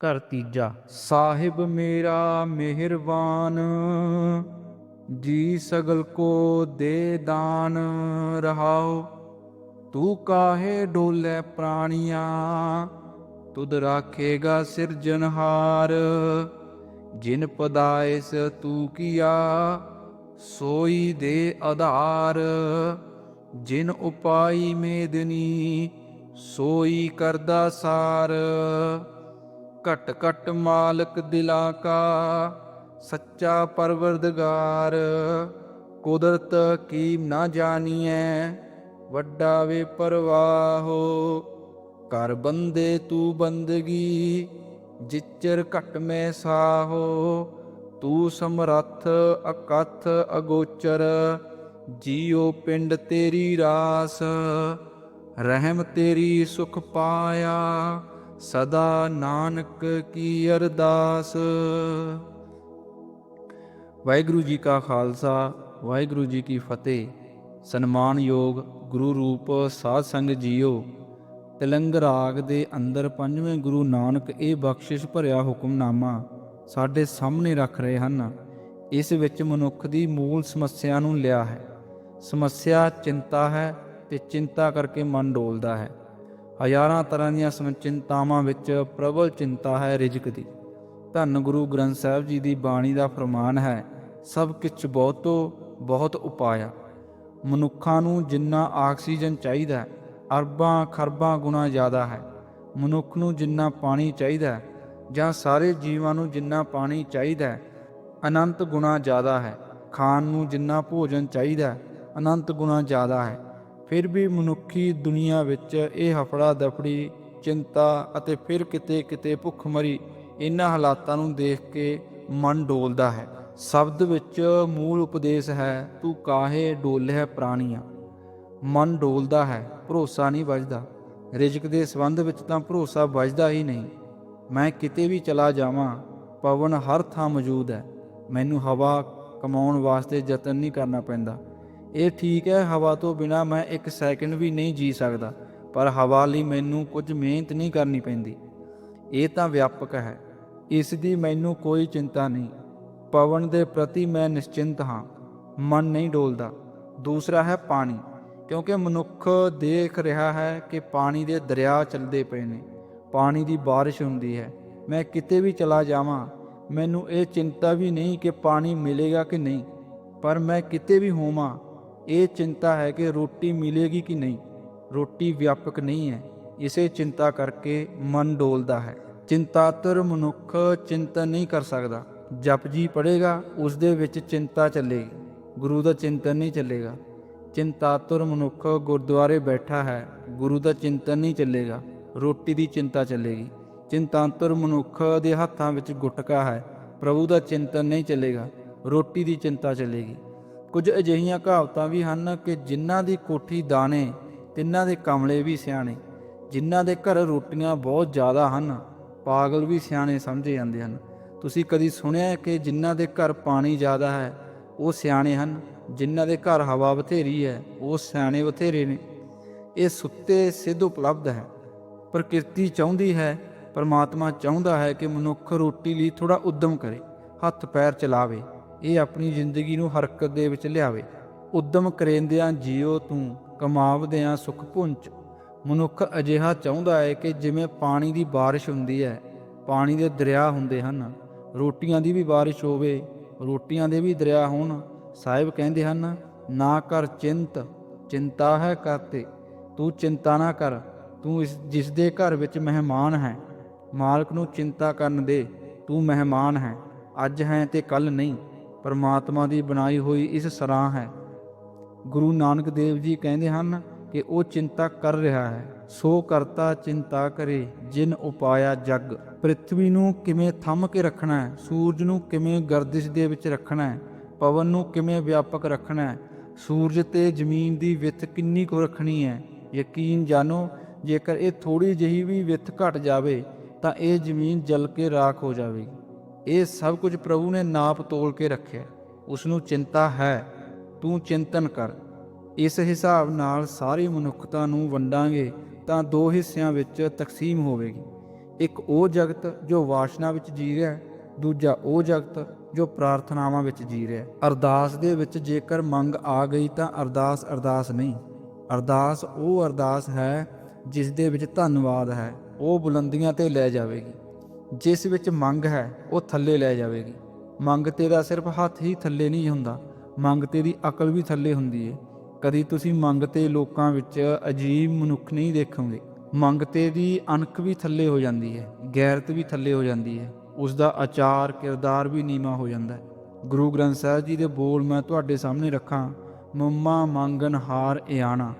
ਘਰ ਤੀਜਾ। ਸਾਹਿਬ ਮੇਰਾ ਮਿਹਰਬਾਨ, ਜੀ ਸਗਲ ਕੋ ਦੇ ਦਾਨ ਰਹਾਓ। ਤੂੰ ਕਾਹੇ ਡੋਲੇ ਪ੍ਰਾਣੀਆਂ, ਤੁਧ ਰਾਖੇਗਾ ਸਿਰਜਨਹਾਰ ਜਿਨ ਪਦਾਇਸ ਤੂੰ ਕੀਆ, ਸੋਈ ਦੇ ਆਧਾਰ। ਜਿਨ ਉਪਾਈ ਮੇਦਨੀ, ਸੋਈ ਕਰਦਾ ਸਾਰ। ਘਟ ਘਟ ਮਾਲਕ ਦਿਲਾਂ ਕਾ ਸੱਚਾ ਪਰਵਰਦਗਾਰ। ਕੁਦਰਤ ਕੀ ਨਾ ਜਾਣੀਐ, ਵੱਡਾ ਵੇ ਪਰਵਾਹੋ। ਕਰ ਬੰਦੇ ਤੂੰ ਬੰਦਗੀ, ਜਿਚਰ ਘਟ ਮੈਂ ਸਾਹੋ। ਤੂੰ ਸਮਰੱਥ ਅਕਥ ਅਗੋਚਰ, ਜੀਉ ਪਿੰਡ ਤੇਰੀ ਰਾਸ। ਰਹਿਮ ਤੇਰੀ ਸੁਖ ਪਾਇਆ ਸਦਾ ਨਾਨਕ ਕੀ ਅਰਦਾਸ। ਵਾਹਿਗੁਰੂ ਜੀ ਕਾ ਖਾਲਸਾ, ਵਾਹਿਗੁਰੂ ਜੀ ਕੀ ਫਤਿਹ। ਸਨਮਾਨਯੋਗ ਗੁਰੂ ਰੂਪ ਸਾਧ ਸੰਗ ਜੀਓ, ਤਿਲੰਗ ਰਾਗ ਦੇ ਅੰਦਰ ਪੰਜਵੇਂ ਗੁਰੂ ਨਾਨਕ ਇਹ ਬਖਸ਼ਿਸ਼ ਭਰਿਆ ਹੁਕਮਨਾਮਾ ਸਾਡੇ ਸਾਹਮਣੇ ਰੱਖ ਰਹੇ ਹਨ। ਇਸ ਵਿੱਚ ਮਨੁੱਖ ਦੀ ਮੂਲ ਸਮੱਸਿਆ ਨੂੰ ਲਿਆ ਹੈ। ਸਮੱਸਿਆ ਚਿੰਤਾ ਹੈ ਤੇ ਚਿੰਤਾ ਕਰਕੇ ਮਨ ਡੋਲਦਾ ਹੈ। ਹਜ਼ਾਰਾਂ ਤਰ੍ਹਾਂ ਦੀਆਂ ਸਮਚਿੰਤਾਵਾਂ ਵਿੱਚ ਪ੍ਰਬਲ ਚਿੰਤਾ ਹੈ ਰਿਜਕ ਦੀ। ਧੰਨ ਗੁਰੂ ਗ੍ਰੰਥ ਸਾਹਿਬ ਜੀ ਦੀ ਬਾਣੀ ਦਾ ਫਰਮਾਨ ਹੈ, ਸਭ ਕਿਛ ਬਹੁਤੋ ਬਹੁਤ ਉਪਾਇਆ। ਮਨੁੱਖਾਂ ਨੂੰ ਜਿੰਨਾ ਆਕਸੀਜਨ ਚਾਹੀਦਾ ਅਰਬਾਂ ਖਰਬਾਂ ਗੁਣਾ ਜ਼ਿਆਦਾ ਹੈ। ਮਨੁੱਖ ਨੂੰ ਜਿੰਨਾ ਪਾਣੀ ਚਾਹੀਦਾ ਜਾਂ ਸਾਰੇ ਜੀਵਾਂ ਨੂੰ ਜਿੰਨਾ ਪਾਣੀ ਚਾਹੀਦਾ ਅਨੰਤ ਗੁਣਾ ਜ਼ਿਆਦਾ ਹੈ। ਖਾਣ ਨੂੰ ਜਿੰਨਾ ਭੋਜਨ ਚਾਹੀਦਾ ਅਨੰਤ ਗੁਣਾ ਜ਼ਿਆਦਾ ਹੈ। ਫਿਰ ਵੀ ਮਨੁੱਖੀ ਦੁਨੀਆ ਵਿੱਚ ਇਹ ਹਫੜਾ ਦਫੜੀ ਚਿੰਤਾ ਅਤੇ ਫਿਰ ਕਿਤੇ ਕਿਤੇ ਭੁੱਖਮਰੀ ਇਹਨਾਂ ਹਾਲਾਤਾਂ ਨੂੰ ਦੇਖ ਕੇ ਮਨ ਡੋਲਦਾ ਹੈ। ਸ਼ਬਦ ਵਿੱਚ ਮੂਲ ਉਪਦੇਸ਼ ਹੈ, ਤੂੰ ਕਾਹੇ ਡੋਲਿਆ ਪ੍ਰਾਣੀਆਂ? ਮਨ ਡੋਲਦਾ ਹੈ, ਭਰੋਸਾ ਨਹੀਂ ਵੱਜਦਾ। ਰਿਜਕ ਦੇ ਸੰਬੰਧ ਵਿੱਚ ਤਾਂ ਭਰੋਸਾ ਵੱਜਦਾ ਹੀ ਨਹੀਂ। ਮੈਂ ਕਿਤੇ ਵੀ ਚਲਾ ਜਾਵਾਂ, ਪਵਨ ਹਰ ਥਾਂ ਮੌਜੂਦ ਹੈ। ਮੈਨੂੰ ਹਵਾ ਕਮਾਉਣ ਵਾਸਤੇ ਯਤਨ ਨਹੀਂ ਕਰਨਾ ਪੈਂਦਾ। ਇਹ ਠੀਕ ਹੈ, ਹਵਾ ਤੋਂ ਬਿਨਾ ਮੈਂ ਇੱਕ ਸੈਕਿੰਡ ਵੀ ਨਹੀਂ ਜੀ ਸਕਦਾ, ਪਰ ਹਵਾ ਲਈ ਮੈਨੂੰ ਕੁਝ ਮਿਹਨਤ ਨਹੀਂ ਕਰਨੀ ਪੈਂਦੀ। ਇਹ ਤਾਂ ਵਿਆਪਕ ਹੈ, ਇਸ ਦੀ ਮੈਨੂੰ ਕੋਈ ਚਿੰਤਾ ਨਹੀਂ। ਪਵਨ ਦੇ ਪ੍ਰਤੀ ਮੈਂ ਨਿਸ਼ਚਿੰਤ ਹਾਂ, ਮਨ ਨਹੀਂ ਡੋਲਦਾ। ਦੂਸਰਾ ਹੈ ਪਾਣੀ, ਕਿਉਂਕਿ ਮਨੁੱਖ ਦੇਖ ਰਿਹਾ ਹੈ ਕਿ ਪਾਣੀ ਦੇ ਦਰਿਆ ਚੱਲਦੇ ਪਏ ਨੇ, ਪਾਣੀ ਦੀ ਬਾਰਿਸ਼ ਹੁੰਦੀ ਹੈ। ਮੈਂ ਕਿਤੇ ਵੀ ਚਲਾ ਜਾਵਾਂ, ਮੈਨੂੰ ਇਹ ਚਿੰਤਾ ਵੀ ਨਹੀਂ ਕਿ ਪਾਣੀ ਮਿਲੇਗਾ ਕਿ ਨਹੀਂ, ਪਰ ਮੈਂ ਕਿਤੇ ਵੀ ਹੋਵਾਂ ਇਹ ਚਿੰਤਾ ਹੈ ਕਿ ਰੋਟੀ ਮਿਲੇਗੀ ਕਿ ਨਹੀਂ? ਰੋਟੀ ਵਿਆਪਕ ਨਹੀਂ ਹੈ। ਇਸੇ ਚਿੰਤਾ ਕਰਕੇ ਮਨ ਡੋਲਦਾ ਹੈ। ਚਿੰਤਾਤਰ ਮਨੁੱਖ ਚਿੰਤਨ ਨਹੀਂ ਕਰ ਸਕਦਾ। ਜਪ ਜੀ ਪੜੇਗਾ ਉਸ ਦੇ ਵਿੱਚ ਚਿੰਤਾ ਚੱਲੇਗੀ। ਗੁਰੂ ਦਾ ਚਿੰਤਨ ਨਹੀਂ ਚੱਲੇਗਾ। ਚਿੰਤਾਤੁਰ ਮਨੁੱਖ ਗੁਰਦੁਆਰੇ ਬੈਠਾ ਹੈ। ਗੁਰੂ ਦਾ ਚਿੰਤਨ ਨਹੀਂ ਚੱਲੇਗਾ। ਰੋਟੀ ਦੀ ਚਿੰਤਾ ਚੱਲੇਗੀ। ਚਿੰਤਾਤੁਰ ਮਨੁੱਖ ਦੇ ਹੱਥਾਂ ਵਿੱਚ ਗੁਟਕਾ ਹੈ। ਪ੍ਰਭੂ ਦਾ ਚਿੰਤਨ ਨਹੀਂ ਚੱਲੇਗਾ। ਰੋਟੀ ਦੀ ਚਿੰਤਾ ਚੱਲੇਗੀ। ਕੁਝ ਅਜਿਹੀਆਂ ਕਹਾਵਤਾਂ ਵੀ ਹਨ ਕਿ ਜਿਨ੍ਹਾਂ ਦੀ ਕੋਠੀ ਦਾਣੇ, ਤਿੰਨਾਂ ਦੇ ਕਮਲੇ ਵੀ ਸਿਆਣੇ, ਜਿਨ੍ਹਾਂ ਦੇ ਘਰ ਰੋਟੀਆਂ ਬਹੁਤ ਜ਼ਿਆਦਾ ਹਨ, ਪਾਗਲ ਵੀ ਸਿਆਣੇ ਸਮਝੇ ਜਾਂਦੇ ਹਨ। ਤੁਸੀਂ ਕਦੀ ਸੁਣਿਆ ਕਿ ਜਿਨ੍ਹਾਂ ਦੇ ਘਰ ਪਾਣੀ ਜ਼ਿਆਦਾ ਹੈ, ਉਹ ਸਿਆਣੇ ਹਨ? ਜਿਨ੍ਹਾਂ ਦੇ ਘਰ ਹਵਾ ਬਥੇਰੀ ਹੈ, ਉਹ ਸਿਆਣੇ ਬਥੇਰੇ ਨੇ। ਇਹ ਸੁੱਤੇ ਸਿੱਧ ਉਪਲਬਧ ਹੈ। ਪ੍ਰਕਿਰਤੀ ਚਾਹੁੰਦੀ ਹੈ, ਪਰਮਾਤਮਾ ਚਾਹੁੰਦਾ ਹੈ ਕਿ ਮਨੁੱਖ ਰੋਟੀ ਲਈ ਥੋੜਾ ਉਦਮ ਕਰੇ, ਹੱਥ ਪੈਰ ਚਲਾਵੇ। ਇਹ ਆਪਣੀ ਜ਼ਿੰਦਗੀ ਨੂੰ ਹਰਕਤ ਦੇ ਵਿੱਚ ਲਿਆਵੇ। ਉਦਮ ਕਰੇਂਦਿਆਂ ਜੀਓ ਤੂੰ, ਕਮਾਵਦਿਆਂ ਸੁਖ ਪੁੰਚ ਮਨੁੱਖ ਅਜਿਹਾ ਚਾਹੁੰਦਾ ਹੈ ਕਿ ਜਿਵੇਂ ਪਾਣੀ ਦੀ ਬਾਰਿਸ਼ ਹੁੰਦੀ ਹੈ, ਪਾਣੀ ਦੇ ਦਰਿਆ ਹੁੰਦੇ ਹਨ। ਰੋਟੀਆਂ ਦੀ ਵੀ ਬਾਰਿਸ਼ ਹੋਵੇ, ਰੋਟੀਆਂ ਦੇ ਵੀ ਦਰਿਆ ਹੋਣ, ਸਾਹਿਬ ਕਹਿੰਦੇ ਹਨ, ਨਾ ਕਰ ਚਿੰਤ, ਚਿੰਤਾ ਹੈ ਕਰਤੇ ਤੂੰ ਚਿੰਤਾ ਨਾ ਕਰ, ਤੂੰ ਇਸ, ਜਿਸ ਦੇ ਘਰ ਵਿੱਚ ਮਹਿਮਾਨ ਹੈ, ਮਾਲਕ ਨੂੰ ਚਿੰਤਾ ਕਰਨ ਦੇ, ਤੂੰ ਮਹਿਮਾਨ ਹੈ। ਅੱਜ ਹੈ ਤੇ ਕੱਲ ਨਹੀਂ। ਪਰਮਾਤਮਾ ਦੀ ਬਣਾਈ ਹੋਈ ਇਸ ਸਰਾਂ ਹੈ। ਗੁਰੂ ਨਾਨਕ ਦੇਵ ਜੀ ਕਹਿੰਦੇ ਹਨ ਕਿ ਉਹ ਚਿੰਤਾ ਕਰ ਰਿਹਾ ਹੈ। ਸੋ ਕਰਤਾ ਚਿੰਤਾ ਕਰੇ, ਜਿਨ ਉਪਾਇਆ ਜਗ। ਪ੍ਰithvi ਨੂੰ ਕਿਵੇਂ ਥੰਮ ਕੇ ਰੱਖਣਾ ਹੈ? ਸੂਰਜ ਨੂੰ ਕਿਵੇਂ ਗਰਦਿਸ਼ ਦੇ ਵਿੱਚ ਰੱਖਣਾ ਹੈ? ਪਵਨ ਨੂੰ ਕਿਵੇਂ ਵਿਆਪਕ ਰੱਖਣਾ ਹੈ? ਸੂਰਜ ਤੇ ਜ਼ਮੀਨ ਦੀ ਵਿੱਥ ਕਿੰਨੀ ਕੁ ਰੱਖਣੀ ਹੈ? ਯਕੀਨ ਜਾਣੋ, ਜੇਕਰ ਇਹ ਥੋੜੀ ਜਿਹੀ ਵੀ ਵਿੱਥ ਘਟ ਜਾਵੇ, ਤਾਂ ਇਹ ਜ਼ਮੀਨ ਜਲ ਕੇ ਰਾਖ ਹੋ ਜਾਵੇਗੀ। ਇਹ ਸਭ ਕੁਝ ਪ੍ਰਭੂ ਨੇ ਨਾਪ ਤੋਲ ਕੇ ਰੱਖਿਆ। ਉਸ ਨੂੰ ਚਿੰਤਾ ਹੈ, ਤੂੰ ਚਿੰਤਨ ਕਰ। ਇਸ ਹਿਸਾਬ ਨਾਲ ਸਾਰੀ ਮਨੁੱਖਤਾ ਨੂੰ ਵੰਡਾਂਗੇ ਤਾਂ ਦੋ ਹਿੱਸਿਆਂ ਵਿੱਚ ਤਕਸੀਮ ਹੋਵੇਗੀ। ਇੱਕ ਉਹ ਜਗਤ ਜੋ ਵਾਸ਼ਨਾ ਵਿੱਚ ਜੀ ਰਿਹਾ ਹੈ, ਦੂਜਾ ਉਹ ਜਗਤ ਜੋ ਪ੍ਰਾਰਥਨਾਵਾਂ ਵਿੱਚ ਜੀ ਰਿਹਾ ਹੈ। ਅਰਦਾਸ ਦੇ ਵਿੱਚ ਜੇਕਰ ਮੰਗ ਆ ਗਈ ਤਾਂ ਅਰਦਾਸ ਅਰਦਾਸ ਨਹੀਂ। ਅਰਦਾਸ ਉਹ ਅਰਦਾਸ ਹੈ ਜਿਸ ਦੇ ਵਿੱਚ ਧੰਨਵਾਦ ਹੈ, ਉਹ ਬੁਲੰਦੀਆਂ ਤੇ ਲੈ ਜਾਵੇਗੀ। ਜਿਸ ਵਿੱਚ ਮੰਗ ਹੈ, ਉਹ ਥੱਲੇ ਲੈ ਜਾਵੇਗੀ। ਮੰਗਤੇ ਦਾ ਸਿਰਫ ਹੱਥ ਹੀ ਥੱਲੇ ਨਹੀਂ ਹੁੰਦਾ। ਮੰਗਤੇ ਦੀ ਅਕਲ ਵੀ ਥੱਲੇ ਹੁੰਦੀ ਹੈ ਕਦੀ ਤੁਸੀਂ ਮੰਗਤੇ ਲੋਕਾਂ ਵਿੱਚ ਅਜੀਬ ਮਨੁੱਖ ਨਹੀਂ ਦੇਖੋਗੇ। ਮੰਗਤੇ ਦੀ ਅਣਖ ਵੀ ਥੱਲੇ ਹੋ ਜਾਂਦੀ ਹੈ ਗੈਰਤ ਵੀ ਥੱਲੇ ਹੋ ਜਾਂਦੀ ਹੈ ਉਸ ਦਾ ਆਚਾਰ ਕਿਰਦਾਰ ਵੀ ਨੀਵਾ ਹੋ ਜਾਂਦਾ ਹੈ ਗੁਰੂ ਗ੍ਰੰਥ ਸਾਹਿਬ ਜੀ ਦੇ ਬੋਲ ਮੈਂ ਤੁਹਾਡੇ ਸਾਹਮਣੇ ਰੱਖਾਂ, ਮੰਮਾ ਮੰਗਨ ਹਾਰ ਇਆਣਾ।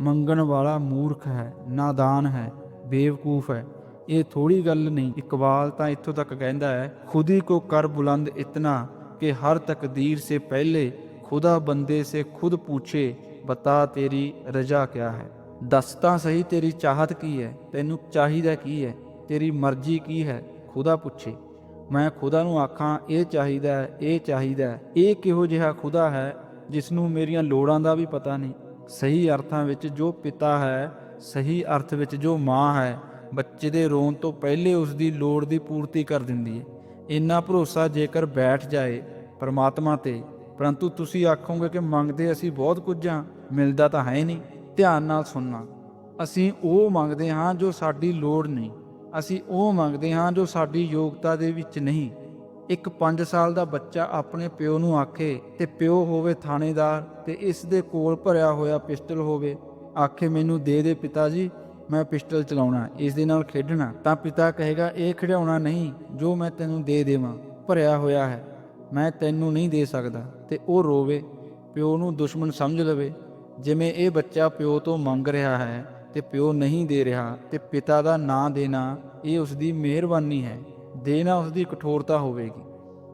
ਮੰਗਣ ਵਾਲਾ ਮੂਰਖ ਹੈ, ਨਾਦਾਨ ਹੈ, ਬੇਵਕੂਫ ਹੈ। ਇਹ ਥੋੜੀ ਗੱਲ ਨਹੀਂ, ਇਕਬਾਲ ਤਾਂ ਇੱਥੋਂ ਤੱਕ ਕਹਿੰਦਾ ਹੈ, ਖੁਦੀ ਕੋ ਕਰ ਬੁਲੰਦ ਇਤਨਾ ਕਿ ਹਰ ਤਕਦੀਰ ਸੇ ਪਹਿਲੇ ਖੁਦਾ ਬੰਦੇ ਸੇ ਖੁਦ ਪੁੱਛੇ, ਬਤਾ ਤੇਰੀ ਰਜ਼ਾ ਕਿਆ ਹੈ? ਦੱਸ ਤਾਂ ਸਹੀ ਤੇਰੀ ਚਾਹਤ ਕੀ ਹੈ, ਤੈਨੂੰ ਚਾਹੀਦਾ ਕੀ ਹੈ, ਤੇਰੀ ਮਰਜ਼ੀ ਕੀ ਹੈ, ਖੁਦਾ ਪੁੱਛੇ। ਮੈਂ ਖੁਦਾ ਨੂੰ ਆਖਾਂ, ਇਹ ਚਾਹੀਦਾ ਹੈ, ਇਹ ਚਾਹੀਦਾ ਹੈ, ਇਹ ਕਿਹੋ ਜਿਹਾ ਖੁਦਾ ਹੈ ਜਿਸ ਨੂੰ ਮੇਰੀਆਂ ਲੋੜਾਂ ਦਾ ਵੀ ਪਤਾ ਨਹੀਂ? ਸਹੀ ਅਰਥਾਂ ਵਿੱਚ ਜੋ ਪਿਤਾ ਹੈ, ਸਹੀ ਅਰਥ ਵਿੱਚ ਜੋ ਮਾਂ ਹੈ ਬੱਚੇ ਦੇ ਰੋਣ ਤੋਂ ਪਹਿਲੇ ਉਸ ਦੀ ਲੋੜ ਦੀ ਪੂਰਤੀ ਕਰ ਦਿੰਦੀ ਹੈ। ਇੰਨਾ ਭਰੋਸਾ ਜੇਕਰ ਬੈਠ ਜਾਏ ਪਰਮਾਤਮਾ ਤੇ, ਪਰੰਤੂ ਤੁਸੀਂ ਆਖੋਗੇ ਕਿ ਮੰਗਦੇ ਅਸੀਂ ਬਹੁਤ ਕੁਝ ਹਾਂ, ਮਿਲਦਾ ਤਾਂ ਹੈ ਨਹੀਂ, ਧਿਆਨ ਨਾਲ ਸੁਣਨਾ। ਅਸੀਂ ਉਹ ਮੰਗਦੇ ਹਾਂ ਜੋ ਸਾਡੀ ਲੋੜ ਨਹੀਂ। ਅਸੀਂ ਉਹ ਮੰਗਦੇ ਹਾਂ ਜੋ ਸਾਡੀ ਯੋਗਤਾ ਦੇ ਵਿੱਚ ਨਹੀਂ। ਇੱਕ 5 ਸਾਲ ਦਾ ਬੱਚਾ ਆਪਣੇ ਪਿਓ ਨੂੰ ਆਖੇ ਤੇ ਪਿਓ ਹੋਵੇ ਥਾਣੇਦਾਰ ਤੇ ਇਸ ਦੇ ਕੋਲ ਭਰਿਆ ਹੋਇਆ ਪਿਸਟਲ ਹੋਵੇ, ਆਖੇ ਮੈਨੂੰ ਦੇ ਦੇ ਪਿਤਾ ਜੀ ਮੈਂ ਪਿਸਟਲ ਚਲਾਉਣਾ, ਇਸ ਦੇ ਨਾਲ ਖੇਡਣਾ, ਤਾਂ ਪਿਤਾ ਕਹੇਗਾ, ਇਹ ਖਿਡੌਣਾ ਨਹੀਂ, ਜੋ ਮੈਂ ਤੈਨੂੰ ਦੇ ਦੇਵਾਂ, ਭਰਿਆ ਹੋਇਆ ਹੈ। ਮੈਂ ਤੈਨੂੰ ਨਹੀਂ ਦੇ ਸਕਦਾ। ਤੇ ਉਹ ਰੋਵੇ, ਪਿਓ ਨੂੰ ਦੁਸ਼ਮਣ ਸਮਝ ਲਵੇ, ਜਿਵੇਂ ਇਹ ਬੱਚਾ ਪਿਓ ਤੋਂ ਮੰਗ ਰਿਹਾ ਹੈ, ਤੇ ਪਿਓ ਨਹੀਂ ਦੇ ਰਿਹਾ, ਤੇ ਪਿਤਾ ਦਾ ਨਾਂ ਦੇਣਾ, ਇਹ ਉਸ ਦੀ ਮਿਹਰਬਾਨੀ ਹੈ। ਦੇਣਾ ਉਸ ਦੀ ਕਠੋਰਤਾ ਹੋਵੇਗੀ।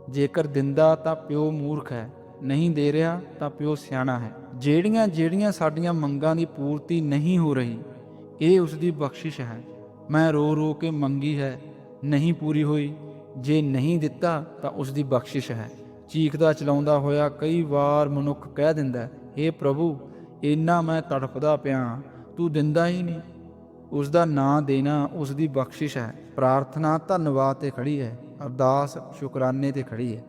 ਜੇਕਰ ਦਿੰਦਾ ਤਾਂ ਪਿਓ ਮੂਰਖ ਹੈ, ਨਹੀਂ ਦੇ ਰਿਹਾ ਤਾਂ ਪਿਓ ਸਿਆਣਾ ਹੈ। ਜਿਹੜੀਆਂ ਜਿਹੜੀਆਂ ਸਾਡੀਆਂ ਮੰਗਾਂ ਦੀ ਪੂਰਤੀ ਨਹੀਂ ਹੋ ਰਹੀ ਇਹ ਉਸ ਦੀ ਬਖਸ਼ਿਸ਼ ਹੈ। ਮੈਂ ਰੋ ਰੋ ਕੇ ਮੰਗੀ ਹੈ, ਨਹੀਂ ਪੂਰੀ ਹੋਈ। ਜੇ ਨਹੀਂ ਦਿੱਤਾ ਤਾਂ ਉਸ ਦੀ ਬਖਸ਼ਿਸ਼ ਹੈ। ਚੀਖਦਾ ਚਲਾਉਂਦਾ ਹੋਇਆ ਕਈ ਵਾਰ ਮਨੁੱਖ ਕਹਿ ਦਿੰਦਾ ਹੈ हे ਪ੍ਰਭੂ, ਇੰਨਾ ਮੈਂ ਤੜਫਦਾ ਪਿਆ, ਤੂੰ ਦਿੰਦਾ ਹੀ ਨਹੀਂ। ਉਸ ਦਾ ਨਾਂ ਦੇਣਾ ਉਸ ਦੀ ਬਖਸ਼ਿਸ਼ ਹੈ। ਪ੍ਰਾਰਥਨਾ ਧੰਨਵਾਦ ਤੇ ਖੜੀ ਹੈ, ਅਰਦਾਸ ਸ਼ੁਕਰਾਨੇ ਤੇ ਖੜੀ ਹੈ।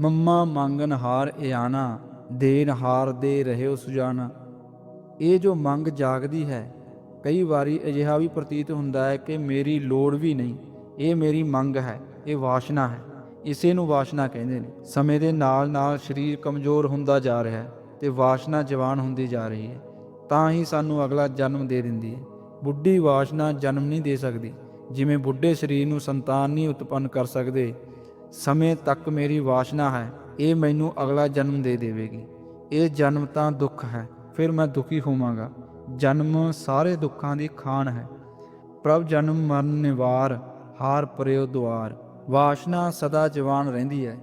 ਮੰਮਾ ਮੰਗਨ ਹਾਰ ਇਆਣਾ ਦੇਨ ਹਾਰ ਦੇ ਰਹਿਓ ਸੁਜਾਨਾ ਇਹ ਜੋ ਮੰਗ ਜਾਗਦੀ ਹੈ ਕਈ ਵਾਰੀ ਅਜਿਹਾ ਵੀ ਪ੍ਰਤੀਤ ਹੁੰਦਾ ਹੈ ਕਿ ਮੇਰੀ ਲੋੜ ਵੀ ਨਹੀਂ, ਇਹ ਮੇਰੀ ਮੰਗ ਹੈ, ਇਹ ਵਾਸ਼ਨਾ ਹੈ, ਇਸੇ ਨੂੰ ਵਾਸ਼ਨਾ ਕਹਿੰਦੇ ਨੇ। ਸਮੇਂ ਦੇ ਨਾਲ ਨਾਲ ਸਰੀਰ ਕਮਜ਼ੋਰ ਹੁੰਦਾ ਜਾ ਰਿਹਾ ਹੈ ਤੇ ਵਾਸ਼ਨਾ ਜਵਾਨ ਹੁੰਦੀ ਜਾ ਰਹੀ ਹੈ, ਤਾਂ ਹੀ ਸਾਨੂੰ ਅਗਲਾ ਜਨਮ ਦੇ ਦਿੰਦੀ ਹੈ। ਬੁੱਢੀ ਵਾਸ਼ਨਾ ਜਨਮ ਨਹੀਂ ਦੇ ਸਕਦੀ, ਜਿਵੇਂ ਬੁੱਢੇ ਸਰੀਰ ਨੂੰ ਸੰਤਾਨ ਨਹੀਂ ਉਤਪੰਨ ਕਰ ਸਕਦੇ। ਸਮੇਂ ਤੱਕ ਮੇਰੀ ਵਾਸ਼ਨਾ ਹੈ, ਇਹ ਮੈਨੂੰ ਅਗਲਾ ਜਨਮ ਦੇ ਦੇਵੇਗੀ। ਇਹ ਜਨਮ ਤਾਂ ਦੁੱਖ ਹੈ, ਫਿਰ ਮੈਂ ਦੁਖੀ ਹੋਵਾਂਗਾ। ਜਨਮ ਸਾਰੇ ਦੁੱਖਾਂ ਦੀ ਖਾਨ ਹੈ। ਪ੍ਰਭ ਜਨਮ ਮਰਨ ਨਿਵਾਰ, ਹਾਰ ਪਰਿਓ ਦੁਆਰ। ਵਾਸ਼ਨਾ ਸਦਾ ਜਵਾਨ ਰਹਿੰਦੀ ਹੈ।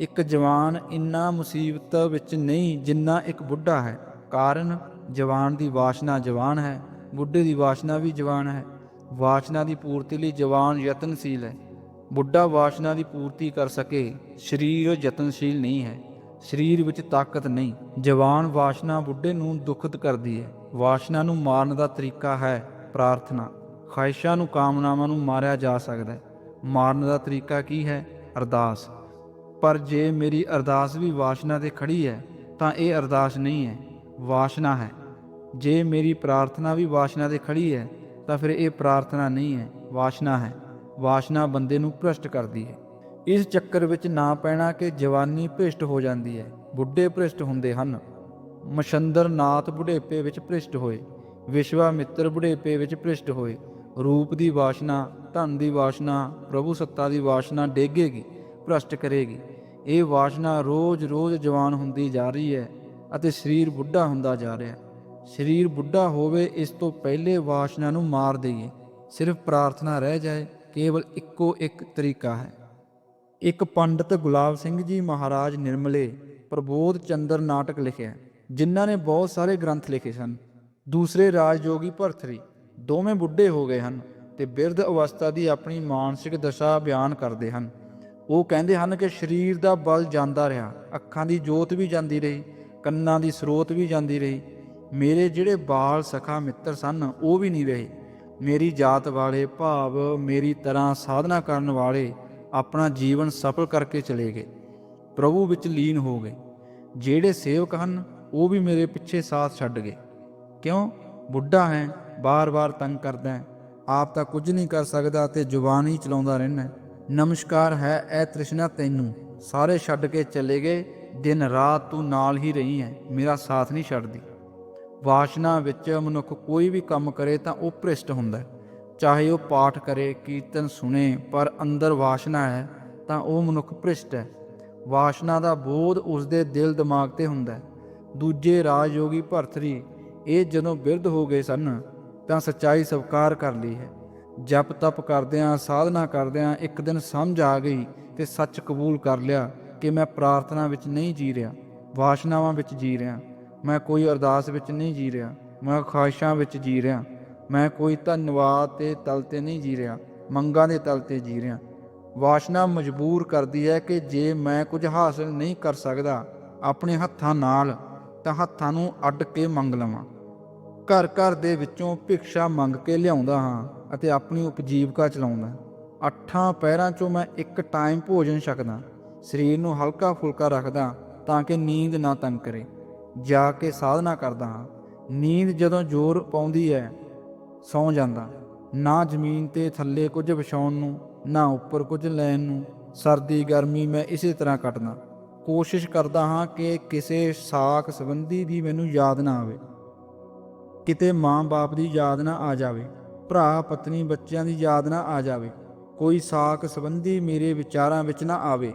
ਇੱਕ ਜਵਾਨ ਇੰਨਾ ਮੁਸੀਬਤ ਵਿੱਚ ਨਹੀਂ ਜਿੰਨਾ ਇੱਕ ਬੁੱਢਾ ਹੈ। ਕਾਰਨ ਜਵਾਨ ਦੀ ਵਾਸ਼ਨਾ ਜਵਾਨ ਹੈ, ਬੁੱਢੇ ਦੀ ਵਾਸ਼ਨਾ ਵੀ ਜਵਾਨ ਹੈ। ਵਾਸ਼ਨਾ ਦੀ ਪੂਰਤੀ ਲਈ ਜਵਾਨ ਯਤਨਸ਼ੀਲ ਹੈ। ਬੁੱਢਾ ਵਾਸ਼ਨਾ ਦੀ ਪੂਰਤੀ ਕਰ ਸਕੇ, ਸਰੀਰ ਯਤਨਸ਼ੀਲ ਨਹੀਂ ਹੈ। ਸਰੀਰ ਵਿੱਚ ਤਾਕਤ ਨਹੀਂ। ਜਵਾਨ ਵਾਸ਼ਨਾ ਬੁੱਢੇ ਨੂੰ ਦੁਖਤ ਕਰਦੀ ਹੈ। ਵਾਸ਼ਨਾ ਨੂੰ ਮਾਰਨ ਦਾ ਤਰੀਕਾ ਹੈ ਪ੍ਰਾਰਥਨਾ। ਖਾਹਿਸ਼ਾਂ ਨੂੰ, ਕਾਮਨਾਵਾਂ ਨੂੰ ਮਾਰਿਆ ਜਾ ਸਕਦਾ ਹੈ। ਮਾਰਨ ਦਾ ਤਰੀਕਾ ਕੀ ਹੈ? ਅਰਦਾਸ। ਪਰ ਜੇ ਮੇਰੀ ਅਰਦਾਸ ਵੀ ਵਾਸ਼ਨਾ ਤੇ ਖੜੀ ਹੈ, ਤਾਂ ਇਹ ਅਰਦਾਸ ਨਹੀਂ ਹੈ, ਵਾਸ਼ਨਾ ਹੈ। ਜੇ ਮੇਰੀ ਪ੍ਰਾਰਥਨਾ ਵੀ ਵਾਸ਼ਨਾ ਤੇ ਖੜੀ ਹੈ, ਤਾਂ ਫਿਰ ਇਹ ਪ੍ਰਾਰਥਨਾ ਨਹੀਂ ਹੈ, ਵਾਸ਼ਨਾ ਹੈ। ਵਾਸ਼ਨਾ ਬੰਦੇ ਨੂੰ ਭ੍ਰਸ਼ਟ ਕਰਦੀ ਹੈ। ਇਸ ਚੱਕਰ ਵਿੱਚ ਨਾ ਪੈਣਾ ਕਿ ਜਵਾਨੀ ਭ੍ਰਿਸ਼ਟ ਹੋ ਜਾਂਦੀ ਹੈ, ਬੁੱਢੇ ਭ੍ਰਿਸ਼ਟ ਹੁੰਦੇ ਹਨ। ਮਸ਼ੰਦਰ ਨਾਥ ਬੁਢੇਪੇ ਵਿੱਚ ਭ੍ਰਿਸ਼ਟ ਹੋਏ ਵਿਸ਼ਵਾਮਿੱਤਰ ਬੁਢੇਪੇ ਵਿੱਚ ਭ੍ਰਿਸ਼ਟ ਹੋਏ। ਰੂਪ ਦੀ ਵਾਸ਼ਨਾ, ਧਨ ਦੀ ਵਾਸ਼ਨਾ, ਪ੍ਰਭੂ ਸੱਤਾ ਦੀ ਵਾਸ਼ਨਾ ਡੇਗੇਗੀ, ਭ੍ਰਸ਼ਟ ਕਰੇਗੀ। ਇਹ ਵਾਸ਼ਨਾ ਰੋਜ਼-ਰੋਜ਼ ਜਵਾਨ ਹੁੰਦੀ ਜਾ ਰਹੀ ਹੈ ਅਤੇ ਸਰੀਰ ਬੁੱਢਾ ਹੁੰਦਾ ਜਾ ਰਿਹਾ ਹੈ। ਸਰੀਰ ਬੁੱਢਾ ਹੋਵੇ, ਇਸ ਤੋਂ ਪਹਿਲੇ ਵਾਸ਼ਨਾ ਨੂੰ ਮਾਰ ਦਈਏ। ਸਿਰਫ ਪ੍ਰਾਰਥਨਾ ਰਹਿ ਜਾਏ, ਕੇਵਲ ਇੱਕੋ ਇੱਕ ਤਰੀਕਾ ਹੈ। ਇੱਕ ਪੰਡਤ ਗੁਲਾਬ ਸਿੰਘ ਜੀ ਮਹਾਰਾਜ ਨਿਰਮਲੇ ਪ੍ਰਬੋਧ ਚੰਦਰ ਨਾਟਕ ਲਿਖਿਆ ਜਿਨ੍ਹਾਂ ਨੇ ਬਹੁਤ ਸਾਰੇ ਗ੍ਰੰਥ ਲਿਖੇ ਸਨ। ਦੂਸਰੇ ਰਾਜਯੋਗੀ ਭਰਥਰੀ ਦੋਵੇਂ ਬੁੱਢੇ ਹੋ ਗਏ ਹਨ ਤੇ ਬਿਰਧ ਅਵਸਥਾ ਦੀ ਆਪਣੀ ਮਾਨਸਿਕ ਦਸ਼ਾ ਬਿਆਨ ਕਰਦੇ ਹਨ। ਉਹ ਕਹਿੰਦੇ ਹਨ ਕਿ ਸਰੀਰ ਦਾ ਬਲ ਜਾਂਦਾ ਰਿਹਾ, ਅੱਖਾਂ ਦੀ ਜੋਤ ਵੀ ਜਾਂਦੀ ਰਹੀ, ਕੰਨਾਂ ਦੀ ਸਰੋਤ ਵੀ ਜਾਂਦੀ ਰਹੀ। ਮੇਰੇ ਜਿਹੜੇ ਬਾਲ ਸਖਾ ਮਿੱਤਰ ਸਨ, ਉਹ ਵੀ ਨਹੀਂ ਰਹੇ। ਮੇਰੀ ਜਾਤ ਵਾਲੇ ਭਾਵ ਮੇਰੀ ਤਰ੍ਹਾਂ ਸਾਧਨਾ ਕਰਨ ਵਾਲੇ ਆਪਣਾ ਜੀਵਨ ਸਫਲ ਕਰਕੇ ਚਲੇ ਗਏ। ਪ੍ਰਭੂ ਵਿੱਚ ਲੀਨ ਹੋ ਗਏ। ਜਿਹੜੇ ਸੇਵਕ ਹਨ ਉਹ ਵੀ ਮੇਰੇ ਪਿੱਛੇ ਸਾਥ ਛੱਡ ਗਏ। ਕਿਉਂ? ਬੁੱਢਾ ਹੈ, ਬਾਰ-ਬਾਰ ਤੰਗ ਕਰਦਾ ਹੈ। ਆਪ ਤਾਂ ਕੁਝ ਨਹੀਂ ਕਰ ਸਕਦਾ ਤੇ ਜ਼ੁਬਾਨ ਹੀ ਚਲਾਉਂਦਾ ਰਹਿੰਦਾ ਨਮਸਕਾਰ ਹੈ ਐ ਤ੍ਰਿਸ਼ਨਾ ਤੈਨੂੰ। ਸਾਰੇ ਛੱਡ ਕੇ ਚਲੇ ਗਏ, ਦਿਨ ਰਾਤ ਤੂੰ ਨਾਲ ਹੀ ਰਹੀ ਹੈ, ਮੇਰਾ ਸਾਥ ਨਹੀਂ ਛੱਡਦੀ। ਵਾਸ਼ਨਾ ਵਿੱਚ ਮਨੁੱਖ ਕੋਈ ਵੀ ਕੰਮ ਕਰੇ ਤਾਂ ਉਹ ਭ੍ਰਿਸ਼ਟ ਹੁੰਦਾ ਚਾਹੇ ਉਹ ਪਾਠ ਕਰੇ, ਕੀਰਤਨ ਸੁਣੇ, ਪਰ ਅੰਦਰ ਵਾਸ਼ਨਾ ਹੈ ਤਾਂ ਉਹ ਮਨੁੱਖ ਭ੍ਰਿਸ਼ਟ ਹੈ। ਵਾਸ਼ਨਾ ਦਾ ਬੋਧ ਉਸਦੇ ਦਿਲ ਦਿਮਾਗ ਤੇ ਹੁੰਦਾ ਹੈ। ਦੂਜੇ ਰਾਜਯੋਗੀ ਭਰਤਰੀ ਇਹ ਜਦੋਂ ਬਿਰਧ ਹੋ ਗਏ ਸਨ, ਤਾਂ ਸੱਚਾਈ ਸਵਕਾਰ ਕਰ ਲਈ ਹੈ। ਜਪ ਤਪ ਕਰਦਿਆਂ, ਸਾਧਨਾ ਕਰਦਿਆਂ ਇੱਕ ਦਿਨ ਸਮਝ ਆ ਗਈ ਤੇ ਸੱਚ ਕਬੂਲ ਕਰ ਲਿਆ ਕਿ ਮੈਂ ਪ੍ਰਾਰਥਨਾ ਵਿੱਚ ਨਹੀਂ ਜੀ ਰਿਹਾ, ਵਾਸ਼ਨਾਵਾਂ ਵਿੱਚ ਜੀ ਰਿਹਾ, ਮੈਂ ਕੋਈ ਅਰਦਾਸ ਵਿੱਚ ਨਹੀਂ ਜੀ ਰਿਹਾ, ਮੈਂ ਖਾਹਿਸ਼ਾਂ ਵਿੱਚ ਜੀ ਰਿਹਾ, ਮੈਂ ਕੋਈ ਧੰਨਵਾਦ ਤੇ ਤਲ ਤੇ ਨਹੀਂ ਜੀ ਰਿਹਾ, ਮੰਗਾਂ ਦੇ ਤਲ ਤੇ ਜੀ ਰਿਹਾ। ਵਾਸ਼ਨਾ ਮਜਬੂਰ ਕਰਦੀ ਹੈ ਕਿ ਜੇ ਮੈਂ ਕੁਝ ਹਾਸਲ ਨਹੀਂ ਕਰ ਸਕਦਾ, ਆਪਣੇ ਹੱਥਾਂ ਨਾਲ ਤਾਂ ਹੱਥਾਂ ਨੂੰ ਅੱਡ ਕੇ ਮੰਗ ਲਵਾਂ। ਘਰ ਘਰ ਦੇ ਵਿੱਚੋਂ ਭਿਕਸ਼ਾ ਮੰਗ ਕੇ ਲਿਆਉਂਦਾ ਹਾਂ ਅਤੇ ਆਪਣੀ ਉਪਜੀਵਕਾ ਚਲਾਉਂਦਾ। ਅੱਠਾਂ ਪੈਰਾਂ 'ਚੋਂ ਮੈਂ ਇੱਕ ਟਾਈਮ ਭੋਜਨ ਛਕਦਾ। ਸਰੀਰ ਨੂੰ ਹਲਕਾ ਫੁਲਕਾ ਰੱਖਦਾ ਤਾਂ ਕਿ ਨੀਂਦ ਨਾ ਤੰਗ ਕਰੇ। ਜਾ ਕੇ ਸਾਧਨਾ ਕਰਦਾ ਹਾਂ। ਨੀਂਦ ਜਦੋਂ ਜ਼ੋਰ ਪਾਉਂਦੀ ਹੈ, ਸੌਂ ਜਾਂਦਾ। ਨਾ ਜ਼ਮੀਨ ਤੇ ਥੱਲੇ ਕੁਝ ਵਿਛਾਉਣ ਨੂੰ, ਨਾ ਉੱਪਰ ਕੁਝ ਲੈਣ ਨੂੰ। ਸਰਦੀ ਗਰਮੀ ਮੈਂ ਇਸੇ ਤਰ੍ਹਾਂ ਕੱਟਦਾ। ਕੋਸ਼ਿਸ਼ ਕਰਦਾ ਹਾਂ ਕਿ ਕਿਸੇ ਸਾਖ ਸੰਬੰਧੀ ਦੀ ਮੈਨੂੰ ਯਾਦ ਨਾ ਆਵੇ। ਕਿਤੇ ਮਾਂ-ਬਾਪ ਦੀ ਯਾਦ ਨਾ ਆ ਜਾਵੇ ਭਰਾ ਪਤਨੀ ਬੱਚਿਆਂ ਦੀ ਯਾਦ ਨਾ ਆ ਜਾਵੇ, ਕੋਈ ਸਾਖ ਸੰਬੰਧੀ ਮੇਰੇ ਵਿਚਾਰਾਂ ਵਿੱਚ ਨਾ ਆਵੇ।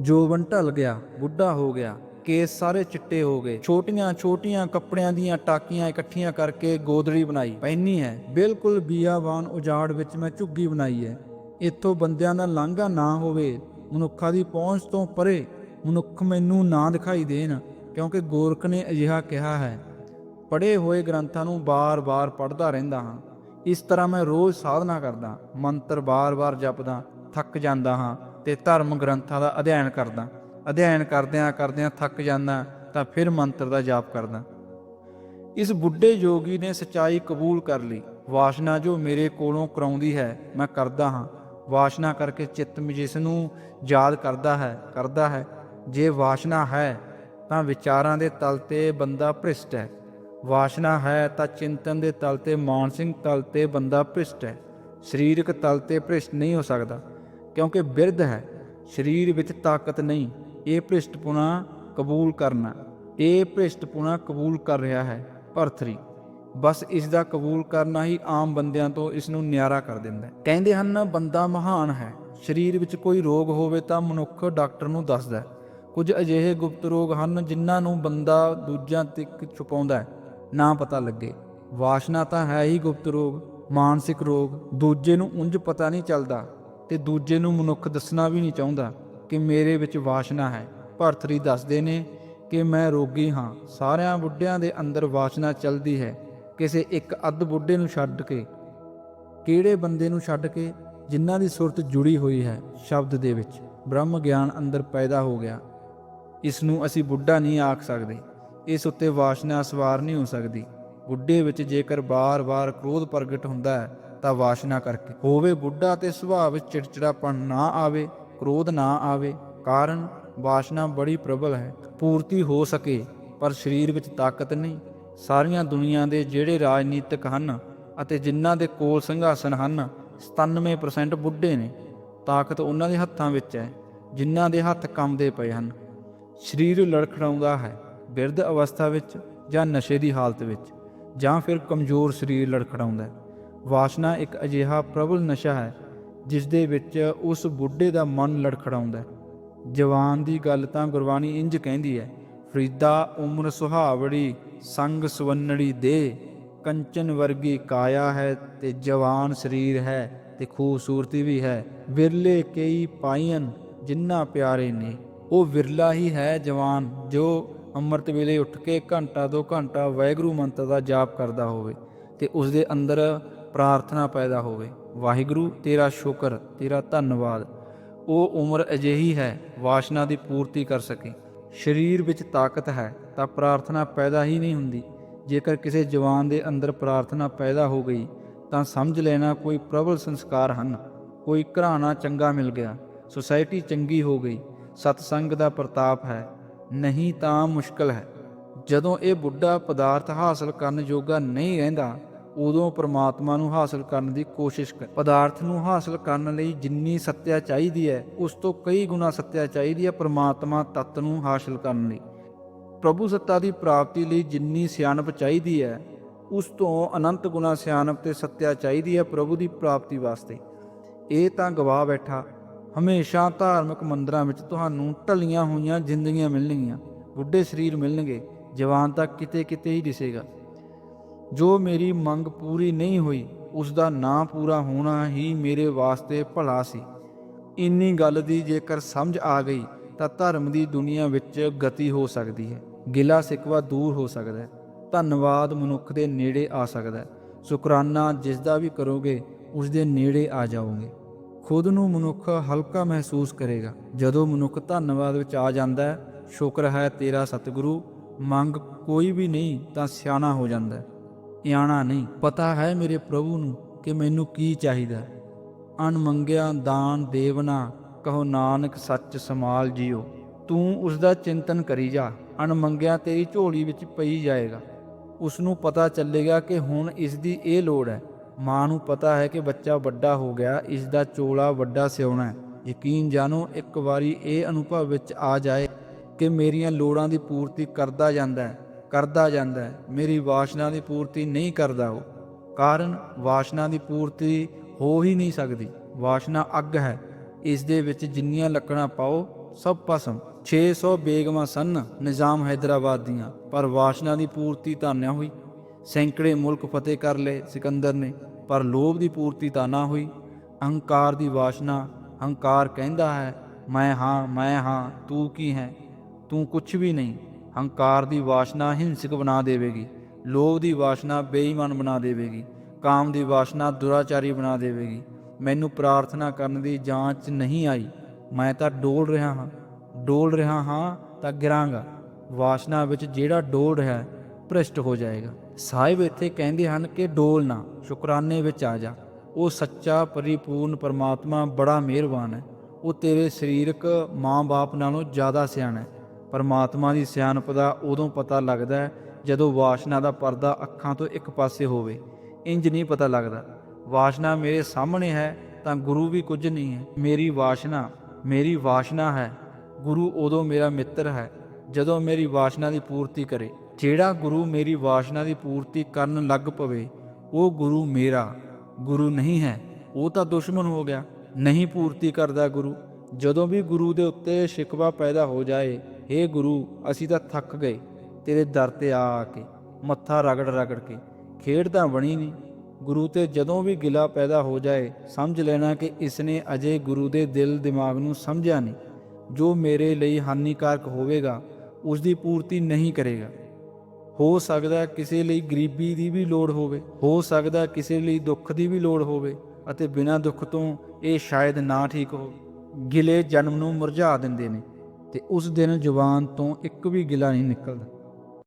ਜੋਵਨ ਢਲ ਗਿਆ, ਬੁੱਢਾ ਹੋ ਗਿਆ, ਕੇਸ ਸਾਰੇ ਚਿੱਟੇ ਹੋ ਗਏ। ਛੋਟੀਆਂ ਛੋਟੀਆਂ ਕੱਪੜਿਆਂ ਦੀਆਂ ਟਾਕੀਆਂ ਇਕੱਠੀਆਂ ਕਰਕੇ ਗੋਦੜੀ ਬਣਾਈ। ਪਹਿਨੀ ਹੈ, ਬਿਲਕੁਲ ਬੀਆਵਾਨ ਉਜਾੜ ਵਿੱਚ ਮੈਂ ਝੁੱਗੀ ਬਣਾਈ ਹੈ। ਇੱਥੋਂ ਬੰਦਿਆਂ ਦਾ ਲਾਂਘਾ ਨਾ ਹੋਵੇ, ਮਨੁੱਖਾਂ ਦੀ ਪਹੁੰਚ ਤੋਂ ਪਰੇ ਮਨੁੱਖ ਮੈਨੂੰ ਨਾ ਦਿਖਾਈ ਦੇਣ, ਕਿਉਂਕਿ ਗੋਰਖ ਨੇ ਅਜਿਹਾ ਕਿਹਾ ਹੈ। ਪੜ੍ਹੇ ਹੋਏ ਗ੍ਰੰਥਾਂ ਨੂੰ ਬਾਰ-ਬਾਰ ਪੜ੍ਹਦਾ ਰਹਿੰਦਾ ਹਾਂ। ਇਸ ਤਰ੍ਹਾਂ ਮੈਂ ਰੋਜ਼ ਸਾਧਨਾ ਕਰਦਾ, ਮੰਤਰ ਬਾਰ-ਬਾਰ ਜਪਦਾ, ਥੱਕ ਜਾਂਦਾ ਹਾਂ ਤੇ ਧਰਮ ਗ੍ਰੰਥਾਂ ਦਾ ਅਧਿਐਨ ਕਰਦਾ। ਅਧਿਐਨ ਕਰਦਿਆਂ ਕਰਦਿਆਂ ਥੱਕ ਜਾਂਦਾ ਤਾਂ ਫਿਰ ਮੰਤਰ ਦਾ ਜਾਪ ਕਰਦਾ। ਇਸ ਬੁੱਢੇ ਯੋਗੀ ਨੇ ਸਚਾਈ ਕਬੂਲ ਕਰ ਲਈ। ਵਾਸ਼ਨਾ ਜੋ ਮੇਰੇ ਕੋਲੋਂ ਕਰਾਉਂਦੀ ਹੈ, ਮੈਂ ਕਰਦਾ ਹਾਂ। ਵਾਸ਼ਨਾ ਕਰਕੇ ਚਿੱਤ ਜਿਸ ਨੂੰ ਯਾਦ ਕਰਦਾ ਹੈ ਕਰਦਾ ਹੈ। ਜੇ ਵਾਸ਼ਨਾ ਹੈ, ਤਾਂ ਵਿਚਾਰਾਂ ਦੇ ਤਲ ਤੇ ਬੰਦਾ ਭ੍ਰਿਸ਼ਟ ਹੈ। ਵਾਸ਼ਨਾ ਹੈ, ਤਾਂ ਚਿੰਤਨ ਦੇ ਤਲ ਤੇ ਮਾਨਸਿਕ ਤਲ ਤੇ ਬੰਦਾ ਭ੍ਰਿਸ਼ਟ ਹੈ। ਸਰੀਰਕ ਤਲ ਤੇ ਭ੍ਰਿਸ਼ਟ ਨਹੀਂ ਹੋ ਸਕਦਾ, ਕਿਉਂਕਿ ਬਿਰਧ ਹੈ। ਸਰੀਰ ਵਿੱਚ ਤਾਕਤ ਨਹੀਂ, ਇਹ ਭ੍ਰਿਸ਼ਟਪੁਣਾ ਕਬੂਲ ਕਰਨਾ, ਇਹ ਭ੍ਰਿਸ਼ਟਪੁਣਾ ਕਬੂਲ ਕਰ ਰਿਹਾ ਹੈ ਭਰਥਰੀ। ਬਸ ਇਸ ਦਾ ਕਬੂਲ ਕਰਨਾ ਹੀ ਆਮ ਬੰਦਿਆਂ ਤੋਂ ਇਸ ਨੂੰ ਨਿਆਰਾ ਕਰ ਦਿੰਦਾ ਹੈ। ਕਹਿੰਦੇ ਹਨ, ਬੰਦਾ ਮਹਾਨ ਹੈ। ਸਰੀਰ ਵਿੱਚ ਕੋਈ ਰੋਗ ਹੋਵੇ ਤਾਂ ਮਨੁੱਖ ਡਾਕਟਰ ਨੂੰ ਦੱਸਦਾ ਹੈ। ਕੁਝ ਅਜਿਹੇ ਗੁਪਤ ਰੋਗ ਹਨ ਜਿਨ੍ਹਾਂ ਨੂੰ ਬੰਦਾ ਦੂਜਿਆਂ ਤੱਕ ਛੁਪਾਉਂਦਾ ਹੈ, ਨਾ ਪਤਾ ਲੱਗੇ। ਵਾਸ਼ਨਾ ਤਾਂ ਹੈ ਹੀ ਗੁਪਤ ਰੋਗ, ਮਾਨਸਿਕ ਰੋਗ, ਦੂਜੇ ਨੂੰ ਉਂਝ ਪਤਾ ਨਹੀਂ ਚੱਲਦਾ ਤੇ ਦੂਜੇ ਨੂੰ ਮਨੁੱਖ ਦੱਸਣਾ ਵੀ ਨਹੀਂ ਚਾਹੁੰਦਾ ਕਿ ਮੇਰੇ ਵਿੱਚ ਵਾਸ਼ਨਾ ਹੈ। ਭਰਤਰੀ ਦੱਸਦੇ ਨੇ ਕਿ ਮੈਂ ਰੋਗੀ ਹਾਂ, ਸਾਰਿਆਂ ਬੁੱਢਿਆਂ ਦੇ ਅੰਦਰ ਵਾਸ਼ਨਾ ਚੱਲਦੀ ਹੈ। ਕਿਸੇ ਇੱਕ ਅੱਧ ਬੁੱਢੇ ਨੂੰ ਛੱਡ ਕੇ, ਕਿਹੜੇ ਬੰਦੇ ਨੂੰ ਛੱਡ ਕੇ, ਜਿਨ੍ਹਾਂ ਦੀ ਸੁਰਤ ਜੁੜੀ ਹੋਈ ਹੈ ਸ਼ਬਦ ਦੇ ਵਿੱਚ, ਬ੍ਰਹਮ ਗਿਆਨ ਅੰਦਰ ਪੈਦਾ ਹੋ ਗਿਆ। ਇਸ ਨੂੰ ਅਸੀਂ ਬੁੱਢਾ ਨਹੀਂ ਆਖ ਸਕਦੇ। ਇਸ ਉੱਤੇ ਵਾਸ਼ਨਾ ਸਵਾਰ ਨਹੀਂ ਹੋ ਸਕਦੀ। ਬੁੱਢੇ ਵਿੱਚ ਜੇਕਰ ਬਾਰ-ਬਾਰ ਕ੍ਰੋਧ ਪ੍ਰਗਟ ਹੁੰਦਾ ਹੈ, ਤਾਂ ਵਾਸ਼ਨਾ ਕਰਕੇ। ਹੋਵੇ ਬੁੱਢਾ ਤੇ ਸੁਭਾਅ ਵਿੱਚ ਚਿੜਚਿੜਾਪਣ ਨਾ ਆਵੇ, ਕ੍ਰੋਧ ਨਾ ਆਵੇ, ਕਾਰਨ ਵਾਸ਼ਨਾ ਬੜੀ ਪ੍ਰਬਲ ਹੈ। ਪੂਰਤੀ ਹੋ ਸਕੇ, ਪਰ ਸਰੀਰ ਵਿੱਚ ਤਾਕਤ ਨਹੀਂ। ਸਾਰੀਆਂ ਦੁਨੀਆ ਦੇ ਜਿਹੜੇ ਰਾਜਨੀਤਿਕ ਹਨ ਅਤੇ ਜਿਨ੍ਹਾਂ ਦੇ ਕੋਲ ਸੰਘਾਸਨ ਹਨ 97% ਬੁੱਢੇ ਨੇ। ਤਾਕਤ ਉਹਨਾਂ ਦੇ ਹੱਥਾਂ ਵਿੱਚ ਹੈ, ਜਿਨ੍ਹਾਂ ਦੇ ਹੱਥ ਕੰਮਦੇ ਪਏ ਹਨ। ਸਰੀਰ ਲੜਖੜਾਉਂਦਾ ਹੈ, ਬਿਰਧ ਅਵਸਥਾ ਵਿੱਚ ਜਾਂ ਨਸ਼ੇ ਦੀ ਹਾਲਤ ਵਿੱਚ, ਜਾਂ ਫਿਰ ਕਮਜ਼ੋਰ ਸਰੀਰ ਲੜਖੜਾਉਂਦਾ ਹੈ। ਵਾਸ਼ਨਾ ਇੱਕ ਅਜਿਹਾ ਪ੍ਰਬਲ ਨਸ਼ਾ ਹੈ ਜਿਸ ਦੇ ਵਿੱਚ ਉਸ ਬੁੱਢੇ ਦਾ ਮਨ ਲੜਖੜਾਉਂਦਾ ਹੈ। ਜਵਾਨ ਦੀ ਗੱਲ ਤਾਂ ਗੁਰਬਾਣੀ ਇੰਜ ਕਹਿੰਦੀ ਹੈ, ਫਰੀਦਾ ਉਮਰ ਸੁਹਾਵੜੀ, ਸੰਗ ਸਵੰਨੜੀ ਦੇ, ਕੰਚਨ ਵਰਗੀ ਕਾਇਆ ਹੈ ਤੇ ਜਵਾਨ ਸਰੀਰ ਹੈ ਤੇ ਖੂਬਸੂਰਤੀ ਵੀ ਹੈ। ਵਿਰਲੇ ਕਈ ਪਾਈਨ ਜਿੰਨਾ ਪਿਆਰੇ ਨੇ। ਉਹ ਵਿਰਲਾ ਹੀ ਹੈ ਜਵਾਨ, ਜੋ ਅੰਮ੍ਰਿਤ ਵੇਲੇ ਉੱਠ ਕੇ ਘੰਟਾ ਦੋ ਘੰਟਾ ਵਾਹਿਗੁਰੂ ਮੰਤਰ ਦਾ ਜਾਪ ਕਰਦਾ ਹੋਵੇ ਤੇ ਉਸ ਦੇ ਅੰਦਰ ਪ੍ਰਾਰਥਨਾ ਪੈਦਾ ਹੋਵੇ। ਵਾਹਿਗੁਰੂ, ਤੇਰਾ ਸ਼ੁਕਰ, ਤੇਰਾ ਧੰਨਵਾਦ। ਉਹ ਉਮਰ ਅਜਿਹੀ ਹੈ, ਵਾਸ਼ਨਾ ਦੀ ਪੂਰਤੀ ਕਰ ਸਕੇ। ਸਰੀਰ ਵਿੱਚ ਤਾਕਤ ਹੈ, ਤਾਂ ਪ੍ਰਾਰਥਨਾ ਪੈਦਾ ਹੀ ਨਹੀਂ ਹੁੰਦੀ। ਜੇਕਰ ਕਿਸੇ ਜਵਾਨ ਦੇ ਅੰਦਰ ਪ੍ਰਾਰਥਨਾ ਪੈਦਾ ਹੋ ਗਈ ਤਾਂ ਤਾਂ ਸਮਝ ਲੈਣਾ ਕੋਈ ਪ੍ਰਬਲ ਸੰਸਕਾਰ ਹਨ। ਕੋਈ ਘਰਾਣਾ ਚੰਗਾ ਮਿਲ ਗਿਆ, ਸੁਸਾਇਟੀ ਚੰਗੀ ਹੋ ਗਈ ਸਤਸੰਗ ਦਾ ਪ੍ਰਤਾਪ ਹੈ, ਨਹੀਂ ਤਾਂ ਮੁਸ਼ਕਲ ਹੈ। ਜਦੋਂ ਇਹ ਬੁੱਢਾ ਪਦਾਰਥ ਹਾਸਲ ਕਰਨ ਯੋਗਾ ਨਹੀਂ ਰਹਿੰਦਾ, ਉਦੋਂ ਪ੍ਰਮਾਤਮਾ ਨੂੰ ਹਾਸਲ ਕਰਨ ਦੀ ਕੋਸ਼ਿਸ਼ ਕਰ। ਪਦਾਰਥ ਨੂੰ ਹਾਸਲ ਕਰਨ ਲਈ ਜਿੰਨੀ ਸੱਤਿਆ ਚਾਹੀਦੀ ਹੈ, ਉਸ ਤੋਂ ਕਈ ਗੁਣਾ ਸੱਤਿਆ ਚਾਹੀਦੀ ਹੈ ਪ੍ਰਮਾਤਮਾ ਤੱਤ ਨੂੰ ਹਾਸਲ ਕਰਨ ਲਈ। ਪ੍ਰਭੂ ਸੱਤਾ ਦੀ ਪ੍ਰਾਪਤੀ ਲਈ ਜਿੰਨੀ ਸਿਆਣਪ ਚਾਹੀਦੀ ਹੈ, ਉਸ ਤੋਂ ਅਨੰਤ ਗੁਣਾ ਸਿਆਣਪ ਤੇ ਸੱਤਿਆ ਚਾਹੀਦੀ ਹੈ ਪ੍ਰਭੂ ਦੀ ਪ੍ਰਾਪਤੀ ਵਾਸਤੇ। ਇਹ ਤਾਂ ਗਵਾ ਬੈਠਾ ਹਮੇਸ਼ਾ ਧਾਰਮਿਕ ਮੰਦਰਾਂ ਵਿੱਚ ਤੁਹਾਨੂੰ ਢਲੀਆਂ ਹੋਈਆਂ ਜ਼ਿੰਦਗੀਆਂ ਮਿਲਣਗੀਆਂ, ਬੁੱਢੇ ਸਰੀਰ ਮਿਲਣਗੇ, ਜਵਾਨ ਤਾਂ ਕਿਤੇ ਕਿਤੇ ਹੀ ਦਿਸੇਗਾ। ਜੋ ਮੇਰੀ ਮੰਗ ਪੂਰੀ ਨਹੀਂ ਹੋਈ ਉਸ ਦਾ ਨਾ ਪੂਰਾ ਹੋਣਾ ਹੀ ਮੇਰੇ ਵਾਸਤੇ ਭਲਾ ਸੀ। ਇੰਨੀ ਗੱਲ ਦੀ ਜੇਕਰ ਸਮਝ ਆ ਗਈ, ਤਾਂ ਧਰਮ ਦੀ ਦੁਨੀਆ ਵਿੱਚ ਗਤੀ ਹੋ ਸਕਦੀ ਹੈ, ਗਿਲਾ ਸਿਕਵਾ ਦੂਰ ਹੋ ਸਕਦਾ ਹੈ, ਧੰਨਵਾਦ ਮਨੁੱਖ ਦੇ ਨੇੜੇ ਆ ਸਕਦਾ ਹੈ। ਸ਼ੁਕਰਾਨਾ ਜਿਸ ਦਾ ਵੀ ਕਰੋਗੇ ਉਸ ਦੇ ਨੇੜੇ ਆ ਜਾਓਗੇ। ਖੁਦ ਨੂੰ ਮਨੁੱਖ ਹਲਕਾ ਮਹਿਸੂਸ ਕਰੇਗਾ। ਜਦੋਂ ਮਨੁੱਖ ਧੰਨਵਾਦ ਵਿੱਚ ਆ ਜਾਂਦਾ ਹੈ, ਸ਼ੁਕਰ ਹੈ ਤੇਰਾ ਸਤਿਗੁਰੂ, ਮੰਗ ਕੋਈ ਵੀ ਨਹੀਂ ਤਾਂ ਸਿਆਣਾ ਹੋ ਜਾਂਦਾ ਹੈ। ਇਆਣਾ ਨਹੀਂ, ਪਤਾ ਹੈ ਮੇਰੇ ਪ੍ਰਭੂ ਨੂੰ ਕਿ ਮੈਨੂੰ ਕੀ ਚਾਹੀਦਾ ਅਣਮੰਗਿਆ ਦਾਨ ਦੇਵਨਾ, ਕਹੋ ਨਾਨਕ ਸੱਚ ਸਮਾਲ ਜਿਓ। ਤੂੰ ਉਸ ਦਾ ਚਿੰਤਨ ਕਰੀ ਜਾ, ਅਣਮੰਗਿਆ ਤੇਰੀ ਝੋਲੀ ਵਿੱਚ ਪਈ ਜਾਏਗਾ। ਉਸ ਨੂੰ ਪਤਾ ਚੱਲੇਗਾ ਕਿ ਹੁਣ ਇਸ ਦੀ ਇਹ ਲੋੜ ਹੈ। ਮਾਂ ਨੂੰ ਪਤਾ ਹੈ ਕਿ ਬੱਚਾ ਵੱਡਾ ਹੋ ਗਿਆ ਇਸ ਦਾ ਚੋਲਾ ਵੱਡਾ ਸਿਉਣਾ ਹੈ। ਯਕੀਨ ਜਾਣੋ, ਇੱਕ ਵਾਰੀ ਇਹ ਅਨੁਭਵ ਵਿੱਚ ਆ ਜਾਏ ਕਿ ਮੇਰੀਆਂ ਲੋੜਾਂ ਦੀ ਪੂਰਤੀ ਕਰਦਾ ਜਾਂਦਾ ਹੈ, ਕਰਦਾ ਜਾਂਦਾ ਹੈ। ਮੇਰੀ ਵਾਸ਼ਨਾ ਦੀ ਪੂਰਤੀ ਨਹੀਂ ਕਰਦਾ ਉਹ। ਕਾਰਨ, ਵਾਸ਼ਨਾ ਦੀ ਪੂਰਤੀ ਹੋ ਹੀ ਨਹੀਂ ਸਕਦੀ। ਵਾਸ਼ਨਾ ਅੱਗ ਹੈ। ਇਸ ਦੇ ਵਿੱਚ ਜਿੰਨੀਆਂ ਲੱਕੜਾਂ ਪਾਓ, ਸਭ ਭਸਮ। 600 ਬੇਗਮਾਂ ਸਨ ਨਿਜ਼ਾਮ ਹੈਦਰਾਬਾਦ ਦੀਆਂ, ਪਰ ਵਾਸ਼ਨਾ ਦੀ ਪੂਰਤੀ ਤਾਂ ਨਾ ਹੋਈ। ਸੈਂਕੜੇ ਮੁਲਕ ਫਤਿਹ ਕਰ ਲਏ ਸਿਕੰਦਰ ਨੇ, ਪਰ ਲੋਭ ਦੀ ਪੂਰਤੀ ਤਾਂ ਨਾ ਹੋਈ। ਅਹੰਕਾਰ ਦੀ ਵਾਸ਼ਨਾ ਹੰਕਾਰ ਕਹਿੰਦਾ ਹੈ, ਮੈਂ ਹਾਂ ਮੈਂ ਹਾਂ, ਤੂੰ ਕੀ ਹੈ? ਤੂੰ ਕੁਝ ਵੀ ਨਹੀਂ। ਹੰਕਾਰ ਦੀ ਵਾਸ਼ਨਾ ਹਿੰਸਕ ਬਣਾ ਦੇਵੇਗੀ। ਲੋਭ ਦੀ ਵਾਸ਼ਨਾ ਬੇਈਮਾਨ ਬਣਾ ਦੇਵੇਗੀ। ਕਾਮ ਦੀ ਵਾਸ਼ਨਾ ਦੁਰਾਚਾਰੀ ਬਣਾ ਦੇਵੇਗੀ। ਮੈਨੂੰ ਪ੍ਰਾਰਥਨਾ ਕਰਨ ਦੀ ਜਾਂਚ ਨਹੀਂ ਆਈ। ਮੈਂ ਤਾਂ ਡੋਲ ਰਿਹਾ ਹਾਂ। ਡੋਲ ਰਿਹਾ ਹਾਂ ਤਾਂ ਗਿਰਾਂਗਾ। ਵਾਸ਼ਨਾ ਵਿੱਚ ਜਿਹੜਾ ਡੋਲ ਰਿਹਾ ਭ੍ਰਿਸ਼ਟ ਹੋ ਜਾਏਗਾ। ਸਾਹਿਬ ਇੱਥੇ ਕਹਿੰਦੇ ਹਨ ਕਿ ਡੋਲ ਨਾ ਸ਼ੁਕਰਾਨੇ ਵਿੱਚ ਆ ਜਾ। ਉਹ ਸੱਚਾ, ਪਰਿਪੂਰਨ ਪਰਮਾਤਮਾ ਬੜਾ ਮਿਹਰਬਾਨ ਹੈ। ਉਹ ਤੇਰੇ ਸਰੀਰਕ ਮਾਂ-ਬਾਪ ਨਾਲੋਂ ਜ਼ਿਆਦਾ ਸਿਆਣਾ ਹੈ। ਪਰਮਾਤਮਾ ਦੀ ਸਿਆਣਪ ਦਾ ਉਦੋਂ ਪਤਾ ਲੱਗਦਾ ਹੈ ਜਦੋਂ ਵਾਸ਼ਨਾ ਦਾ ਪਰਦਾ ਅੱਖਾਂ ਤੋਂ ਇੱਕ ਪਾਸੇ ਹੋਵੇ। ਇੰਜ ਨਹੀਂ ਪਤਾ ਲੱਗਦਾ। ਵਾਸ਼ਨਾ ਮੇਰੇ ਸਾਹਮਣੇ ਹੈ ਤਾਂ ਗੁਰੂ ਵੀ ਕੁਝ ਨਹੀਂ ਹੈ। ਮੇਰੀ ਵਾਸ਼ਨਾ ਮੇਰੀ ਵਾਸ਼ਨਾ ਹੈ। ਗੁਰੂ ਉਦੋਂ ਮੇਰਾ ਮਿੱਤਰ ਹੈ ਜਦੋਂ ਮੇਰੀ ਵਾਸ਼ਨਾ ਦੀ ਪੂਰਤੀ ਕਰੇ। ਜਿਹੜਾ ਗੁਰੂ ਮੇਰੀ ਵਾਸ਼ਨਾ ਦੀ ਪੂਰਤੀ ਕਰਨ ਲੱਗ ਪਵੇ, ਉਹ ਗੁਰੂ ਮੇਰਾ। ਗੁਰੂ ਨਹੀਂ ਹੈ, ਉਹ ਤਾਂ ਦੁਸ਼ਮਣ ਹੋ ਗਿਆ। ਨਹੀਂ ਪੂਰਤੀ ਕਰਦਾ ਗੁਰੂ। ਜਦੋਂ ਵੀ ਗੁਰੂ ਦੇ ਉੱਤੇ ਸ਼ਿਕਵਾ ਪੈਦਾ ਹੋ ਜਾਏ ਏ ਗੁਰੂ, ਅਸੀਂ ਤਾਂ ਥੱਕ ਗਏ। ਤੇਰੇ ਦਰ ਤੇ ਆ ਆ ਕੇ, ਮੱਥਾ ਰਗੜ ਰਗੜ ਕੇ। ਖੇਡ ਤਾਂ ਬਣੀ ਨਹੀਂ। ਗੁਰੂ ਤੇ ਜਦੋਂ ਵੀ ਗਿਲਾ ਪੈਦਾ ਹੋ ਜਾਏ, ਸਮਝ ਲੈਣਾ ਕਿ ਇਸ ਨੇ ਅਜੇ ਗੁਰੂ ਦੇ ਦਿਲ ਦਿਮਾਗ ਨੂੰ ਸਮਝਿਆ ਨਹੀਂ। ਜੋ ਮੇਰੇ ਲਈ ਹਾਨੀਕਾਰਕ ਹੋਵੇਗਾ ਉਸ ਦੀ ਪੂਰਤੀ ਨਹੀਂ ਕਰੇਗਾ। ਹੋ ਸਕਦਾ ਕਿਸੇ ਲਈ ਗਰੀਬੀ ਦੀ ਵੀ ਲੋੜ ਹੋਵੇ, ਹੋ ਸਕਦਾ ਕਿਸੇ ਲਈ ਦੁੱਖ ਦੀ ਵੀ ਲੋੜ ਹੋਵੇ ਅਤੇ ਬਿਨਾਂ ਦੁੱਖ ਤੋਂ ਇਹ ਸ਼ਾਇਦ ਨਾ ਠੀਕ ਹੋਵੇ। ਗਿਲੇ ਜਨਮ ਨੂੰ ਮੁਰਝਾ ਦਿੰਦੇ ਨੇ ਤੇ ਉਸ ਦਿਨ ਜ਼ੁਬਾਨ ਤੋਂ ਇੱਕ ਵੀ ਗਿਲਾ ਨਹੀਂ ਨਿਕਲਦਾ।